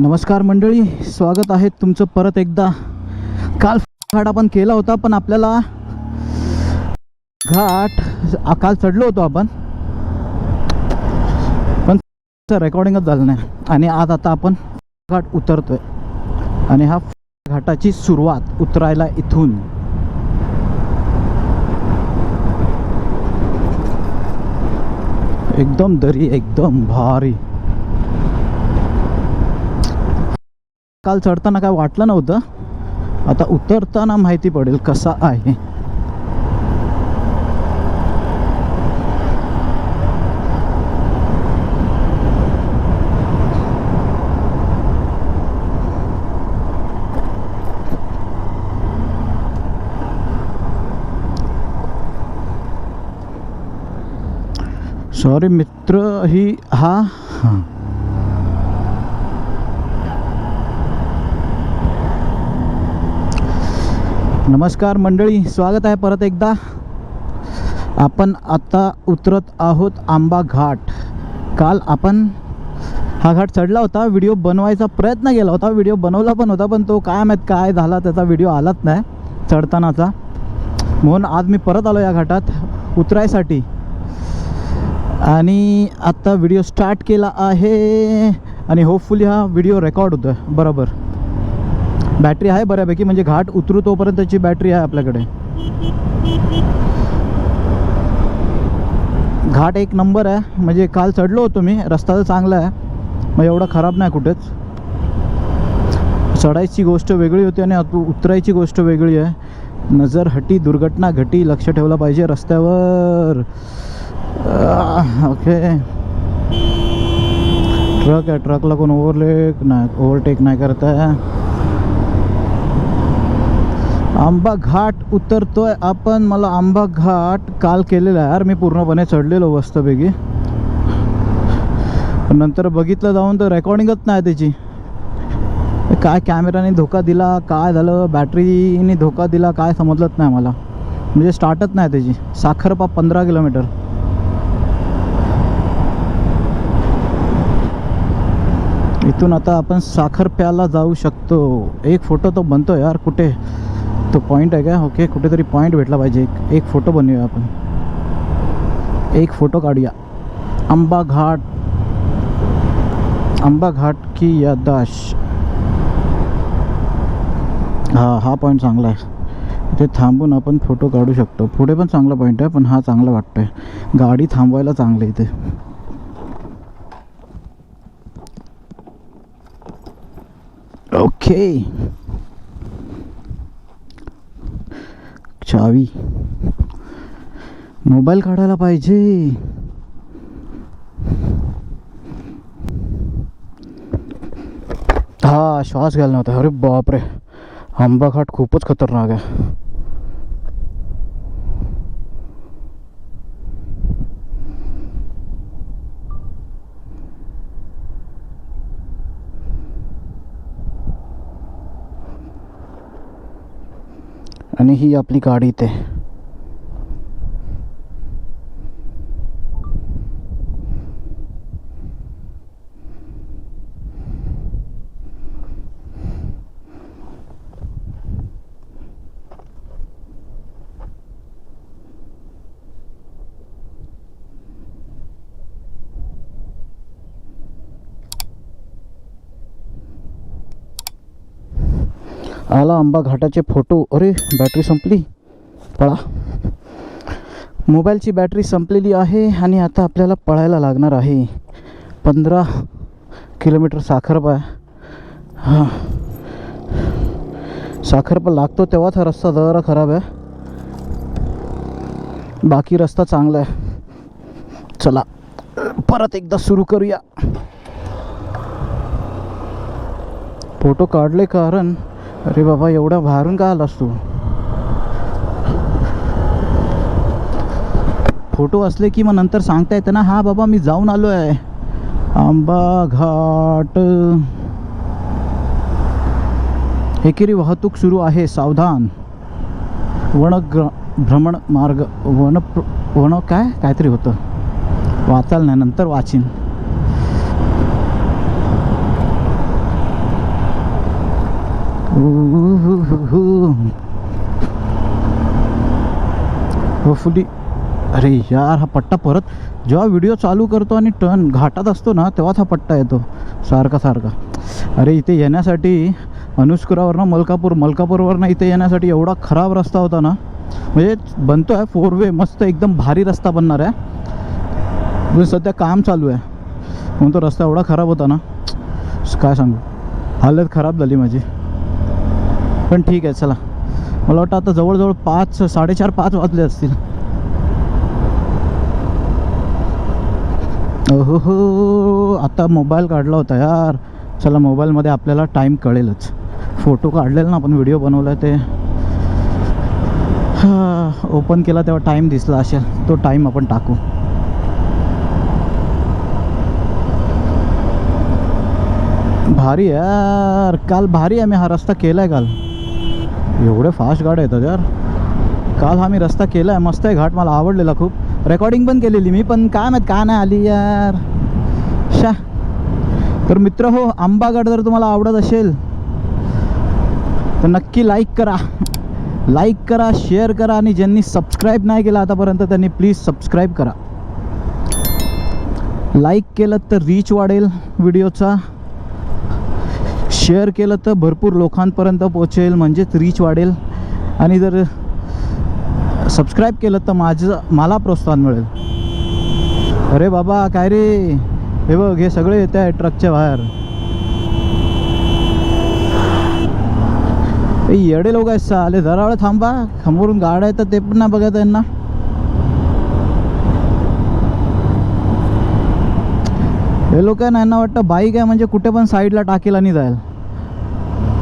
नमस्कार मंडळी स्वागत आहे तुमचं परत एकदा. काल घाट आपण केला होता पण आपल्याला घाट आ- काल चढलो होतो आपण. पण रेकॉर्डिंगच झालं नाही. आणि आज आता आपण घाट उतरतोय. आणि हा घाटाची सुरुवात उतरायला इथून. एकदम दरी एकदम भारी. काल चढताना काय वाटलं नव्हतं. आता उतरताना माहिती पडेल कसा आहे. सॉरी मित्र ही हा हां. नमस्कार मंडळी स्वागत आहे परत एकदा. आपण आत्ता उतरत आहोत आंबा घाट. काल आपण हा घाट चढला होता व्हिडिओ बनवायचा प्रयत्न केला होता व्हिडिओ बनवला पण होता पण तो काय माहीत काय झाला त्याचा व्हिडिओ आलाच नाही चढतानाचा. म्हणून आज मी परत आलो या घाटात उतरायसाठी. आणि आत्ता व्हिडिओ स्टार्ट केला आहे आणि होपफुली हा व्हिडिओ रेकॉर्ड होतो आहे बरोबर. बॅटरी आहे बऱ्यापैकी म्हणजे घाट उतरू तोपर्यंतची बॅटरी आहे आपल्याकडे. घाट एक नंबर आहे म्हणजे काल चढलो होतो मी रस्ता तर चांगला आहे मग एवढा खराब नाही कुठेच. चढायची गोष्ट वेगळी होती आणि उतरायची गोष्ट वेगळी आहे. नजर हटी दुर्घटना घटी लक्ष ठेवलं पाहिजे रस्त्यावर. ओके. ट्रक आहे ट्रकला कोण ओव्हरलेक नाही ओव्हरटेक नाही करत आहे. आंबा घाट उतरतोय. आपण मला आंबा घाट काल केलेला आहे. यार मी पूर्णपणे चढलेलो मस्तपैकी. नंतर बघितलं जाऊन तर रेकॉर्डिंगच नाही त्याची. काय कॅमेराने धोका दिला काय झालं बॅटरीने धोका दिला काय समजलंच नाही मला. म्हणजे स्टार्टच नाही त्याची. साखरपा पंधरा किलोमीटर इथून आता आपण साखरप्याला जाऊ शकतो. एक फोटो तो बनतो यार कुठे? तो पॉईंट आहे का? ओके कुठेतरी पॉईंट भेटला पाहिजे. एक एक फोटो बनवूया आपण. एक फोटो काढूया. आंबा घाट. आंबा घाट की यादाश. हा हा पॉईंट चांगला आहे. इथे थांबून आपण फोटो काढू शकतो. पुढे पण चांगला पॉईंट आहे पण हा चांगला वाटतोय. गाडी थांबवायला चांगलं आहे इथे. ओके चावी. मोबाईल काढायला पाहिजे. हा श्वास घ्यायला नव्हता. अरे बापरे. आंबाघाट खूपच खतरनाक आहे. आणि ही आपली गाडी इथे. आला आंबा घाटाचे फोटो. अरे बॅटरी संपली. पळा. मोबाईलची बॅटरी संपलेली आहे आणि आता आपल्याला पळायला लागणार आहे. पंधरा किलोमीटर साखरपा आहे. हां. साखरपा लागतो तेव्हाच हा रस्ता जरा खराब आहे. बाकी रस्ता चांगला आहे. चला परत एकदा सुरू करूया. फोटो काढले कारण अरे बाबा एवढा बाहेरून का आलास तू? फोटो असले की मग नंतर सांगता येतं ना हा बाबा मी जाऊन आलो आहे आंबा घाट. एकेरी वाहतूक सुरू आहे सावधान. वनग्र भ्रमण मार्ग वन वन काय? काहीतरी होतं. वाचाल नाही नंतर वाचीन. होपफुली अरे यार हा पट्टा परत जेव्हा व्हिडिओ चालू करतो आणि टर्न घाटात असतो ना तेव्हाच हा पट्टा येतो. सारखा सारखा. अरे इथे येण्यासाठी अनुष्कुरावरनं मलकापूर मलकापूरवरनं इथे येण्यासाठी एवढा खराब रस्ता होता ना. म्हणजे बनतो आहे फोर वे मस्त एकदम भारी रस्ता बनणार आहे. पण सध्या काम चालू आहे. म्हणून तो रस्ता एवढा खराब होता ना. काय सांगू. हालत खराब झाली माझी. पण ठीक आहे चला. मला वाटतं आता जवळजवळ पाच साडेचार पाच वाजले असतील. हो हो. आता मोबाईल काढला होता यार. चला मोबाईलमध्ये आपल्याला टाईम कळेलच. फोटो काढलेला ना आपण व्हिडिओ बनवला ते. ओपन केला तेव्हा टाईम दिसला असेल. तो टाईम आपण टाकू. भारी आहे यार. काल भारी आहे मी हा रस्ता केला आहे काल. एवढे फास्ट गाड्या येतात यार. काल हा मी रस्ता केला आहे मस्त आहे घाट मला आवडलेला खूप. रेकॉर्डिंग पण केलेली मी पण काय माहीत का नाही आली यार. शा. तर मित्र हो आंबागड जर तुम्हाला आवडत असेल तर नक्की लाईक करा. लाईक करा शेअर करा आणि ज्यांनी सबस्क्राईब नाही केलं आतापर्यंत त्यांनी प्लीज सबस्क्राईब करा. लाईक केलं तर रीच वाढेल व्हिडिओचा शेअर केलं तर भरपूर लोकांपर्यंत पोचेल म्हणजेच रीच वाढेल. आणि जर सबस्क्राईब केलं तर माझं मला प्रोत्साहन मिळेल. अरे बाबा काय रे? हे बघ हे सगळे येत आहे ट्रकच्या बाहेर. ए, येडे लोक आहेत आले जरा वेळ थांबा. समोरून गाड्या येतात ते पण नाही बघा त्यांना हे लोक ना यांना वाटतं बाईक आहे म्हणजे कुठे पण साईडला टाकेल आणि जाईल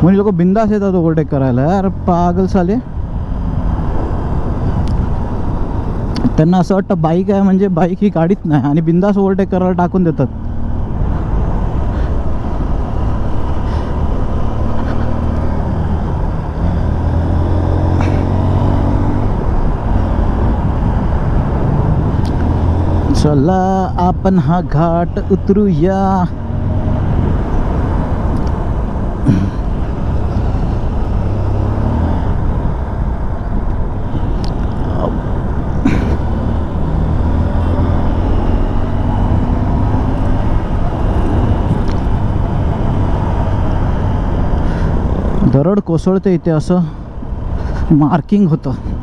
म्हणजे लोक बिंदास येतात ओव्हरटेक करायला. यार पागल साले. त्यांना असं वाटतं बाईक आहे म्हणजे बाईक ही गाडीच नाही आणि बिंदास ओव्हरटेक करायला टाकून देतात. चला आपण हा घाट उतरूया. दरड कोसळते इथे असं मार्किंग होतं.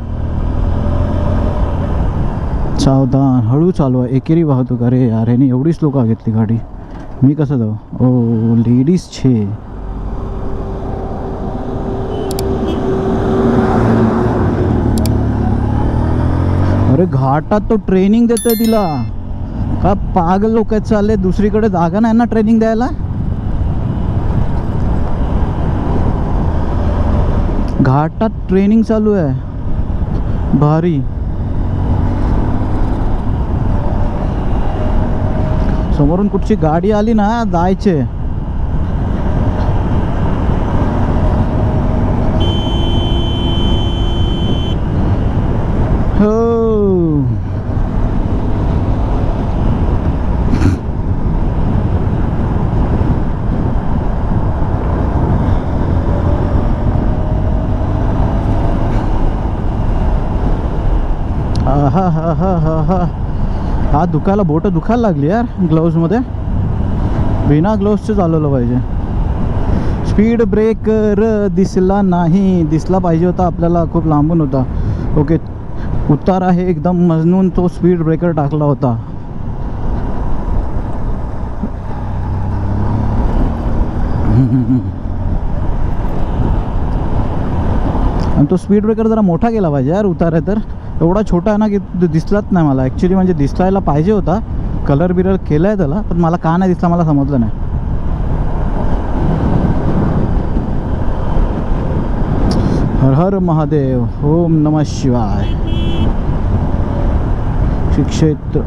सावधान हळू चालू आहे एकेरी वाहतूक. अरे यार ह्याने एवढीच लोक घेतली गाडी. मी कसं जाऊ? ओ लेडीज छे. अरे घाटात तो ट्रेनिंग देतोय तिला. का पागल लोक चालले? दुसरीकडे जागा नाही ना ट्रेनिंग द्यायला? घाटात ट्रेनिंग चालू आहे. भारी. समोरून कुठची गाडी आली ना जायचे हो हा हा हा हा हा हा दुखायला बोटं दुखायला लागली यार ग्लोव्जमध्ये बिना ग्लोव्जचं चालवलं पाहिजे. स्पीड ब्रेकर दिसला नाही. दिसला पाहिजे होता आपल्याला खूप लांबून होता. ओके उतार आहे एकदम मजनून तो स्पीड ब्रेकर टाकला होता. आणि तो स्पीड ब्रेकर जरा मोठा केला पाहिजे यार उतार आहे तर. एवढा छोटा आहे ना की दिसलाच नाही मला. ॲक्च्युली म्हणजे दिसलायला पाहिजे होता. कलर बिलर केला आहे त्याला पण मला का नाही दिसला मला समजलं नाही. हर हर महादेव ओम नमः शिवाय. शिक्षेत्र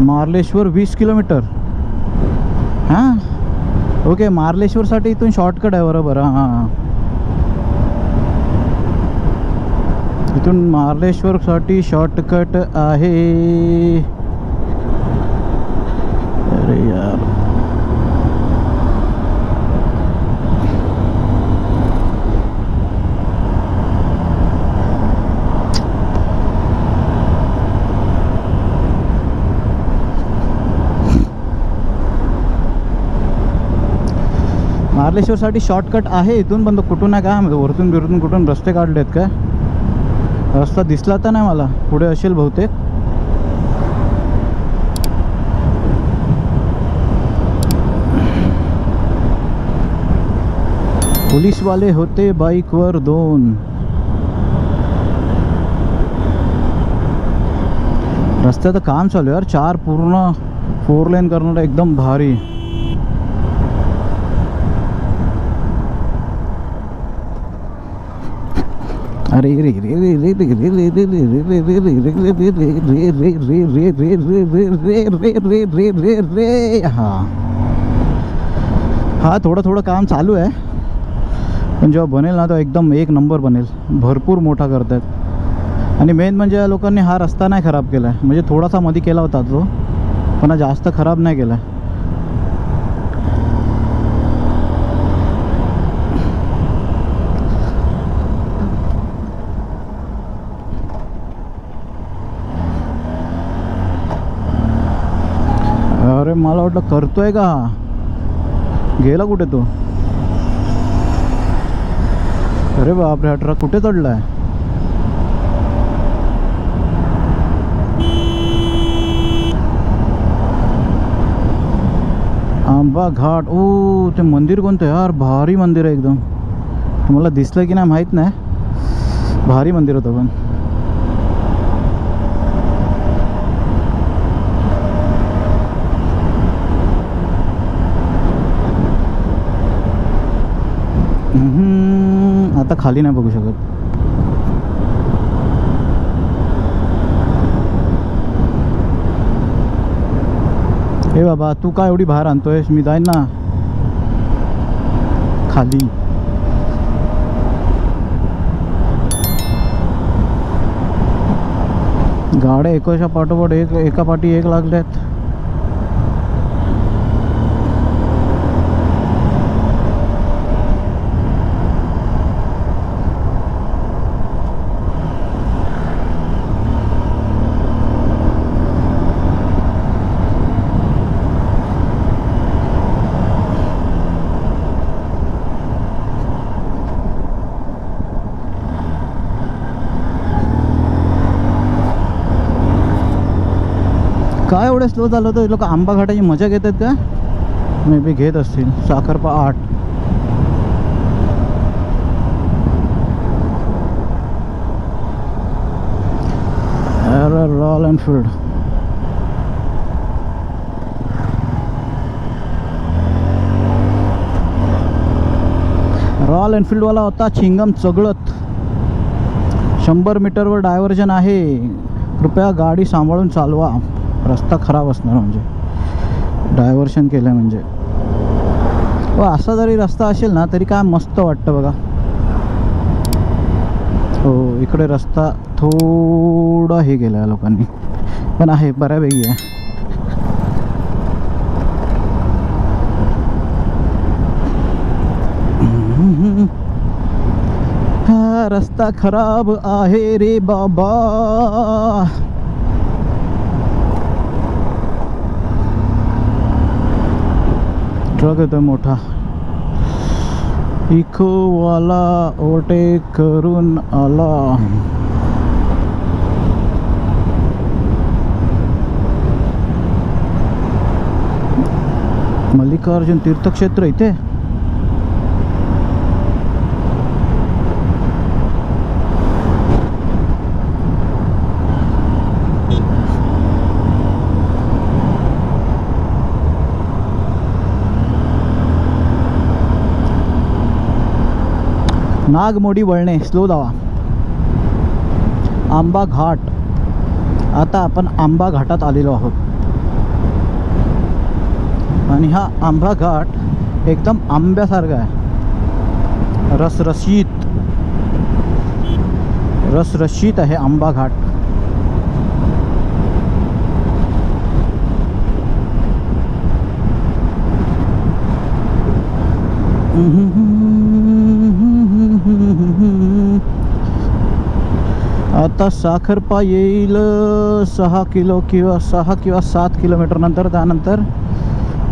मार्लेश्वर वीस किलोमीटर. हां? ओके मार्लेश्वरसाठी इथून शॉर्टकट आहे बरोबर. हां हां. इथून महाबळेश्वरसाठी शॉर्टकट आहे. अरे यार. महालेश्वरसाठी शॉर्टकट आहे. इथून पण तो कुठून आहे का? वरतून बिरतून कुठून रस्ते काढलेत का? रस्ता दिसला तर नाही मला. पुढे असेल बहुतेक. पोलीसवाले होते बाईकवर दोन. रस्त्याचं काम चालू यार. चार पूर्ण, फोर लेन करणार एकदम भारी. अरे रे रे रे रे रे रे रे रे रे रे रे रे रे रे रे रे रे रे हा हा थोडं थोडं काम चालू आहे पण जेव्हा बनेल ना तो एकदम एक नंबर बनेल भरपूर मोठा करतायत आणि मेन म्हणजे या लोकांनी हा रस्ता नाही खराब केला आहे म्हणजे थोडासा मध्ये केला होता तो पण हा जास्त खराब नाही केला आहे अरे मला वाटलं करतोय का? गेला कुठे तो? अरे बापरे, हा ट्रक कुठे चढलाय? आंबा घाट. ओ, ते मंदिर कोणतं यार, भारी मंदिर आहे एकदम. तुम्हाला दिसलं की नाही माहीत नाही. भारी मंदिर होतं पण. आता खाली नाही बघू शकत. हे बाबा तू काय एवढी बाहेर आणतोयस? मी जाईन ना. खाली. गाड्या एकाच्या पाठोपाठ एक एका पाठी एक लागल्यात काय एवढं स्लो झालं तर लोक आंबा घाटाची मजा घेत आहेत का? मे बी घेत असतील. साखरपा आठ. रॉयल एनफील्ड रॉयल एनफील्डवाला होता चिंगम चगळत. शंभर मीटरवर डायव्हर्जन आहे. कृपया गाडी सांभाळून चालवा. रस्ता खराब असणार म्हणजे. डायव्हर्शन केलं म्हणजे. व, असा जरी रस्ता असेल ना, तरी काय मस्त वाटतं बघा. हो, इकडे रस्ता थोडा हे केला आहे लोकांनी. पण आहे, बऱ्यापैकी आहे. रस्ता खराब आहे रे बाबा. ट्रक येतोय मोठा. इकोवाला ओव्हरटेक करून आला. मल्लिकार्जुन तीर्थक्षेत्र इथे? नागमोडी वळणे स्लो दावा आंबा घाट. आता आपण आंबा घाटात आलेलो आहोत. आणि हा आंबा घाट एकदम आंब्यासारखा आहे. रसरशीत. रसरशीत आहे आंबा घाट. आता साखरपा येईल सहा किलो किंवा सहा किंवा सात किलोमीटर नंतर त्यानंतर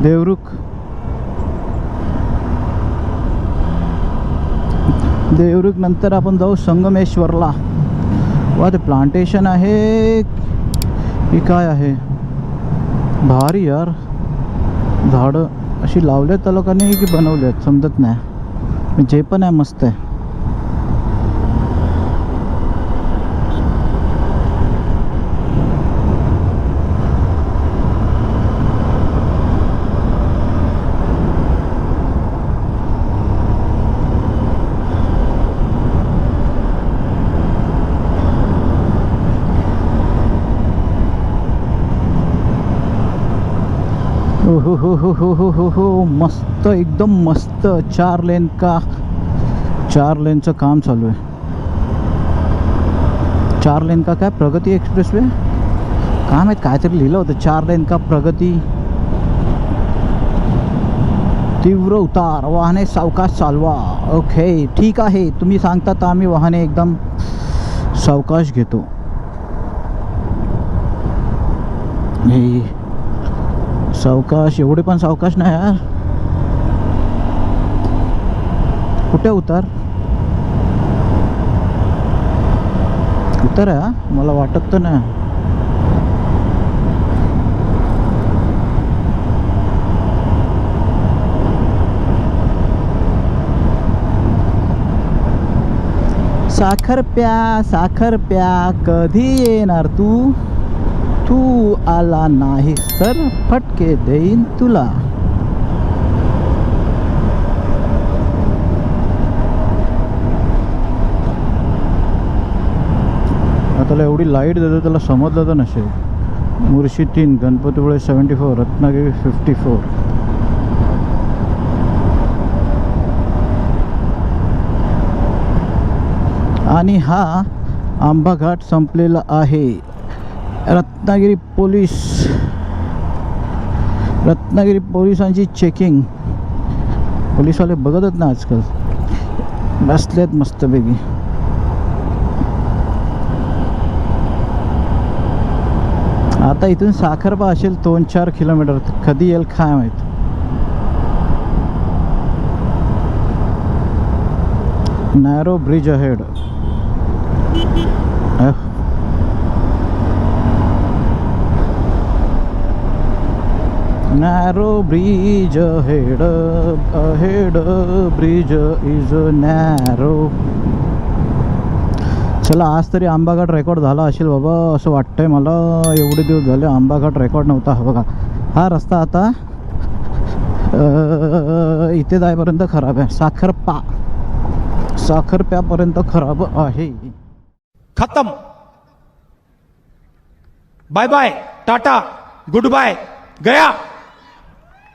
देवरुख. देवरुख नंतर आपण जाऊ संगमेश्वरला. वा ते प्लांटेशन आहे. की काय आहे? भारी यार. झाडं अशी लावलेत त्या लोकांनी की बनवलेत समजत नाही. जे पण आहे मस्त आहे. हो हो हो हो हो हो हो मस्त एकदम मस्त. चार लेन का चार लेनचं काम चालू आहे. चार लेन का काय? प्रगती एक्सप्रेस वे काय माहीत काहीतरी लिहिलं होतं. चार लेन का प्रगती? तीव्र उतार वाहने सावकाश चालवा. ओके ठीक आहे. तुम्ही सांगतात आम्ही वाहने एकदम सावकाश घेतो. हे सावकाश एवढे पण सावकाश नाही यार. कुठे उतार? उतर हा? मला वाटत तर नाही. साखर प्या साखर प्या कधी येणार तू? तू आला नाही तर फटके देईन तुला. त्याला एवढी लाइट देतो त्याला समजलं तर नसेल. मुर्शी तीन Ganpatipule seventy four Ratnagiri fifty four आणि हा आंबाघाट संपलेला आहे. रत्नागिरी पोलीस. रत्नागिरी पोलिसांची चेकिंग पोलीसवाले बघतच ना आजकाल. बसलेत मस्तपैकी. आता इथून साखरपा असेल दोन चार किलोमीटर. कधी येईल काय माहीत. Narrow bridge ahead narrow bridge head head bridge is narrow चला आज तरी आंबाघाट रेकॉर्ड झाला असेल बाबा असं वाटतंय मला. एवढे दिवस झाले आंबाघाट रेकॉर्ड नव्हता. हा बघा हा रस्ता आता इथे जायपर्यंत खराब आहे. साखरपा साखरप्यापर्यंत खराब आहे. खतम. Bye bye Tata goodbye गया.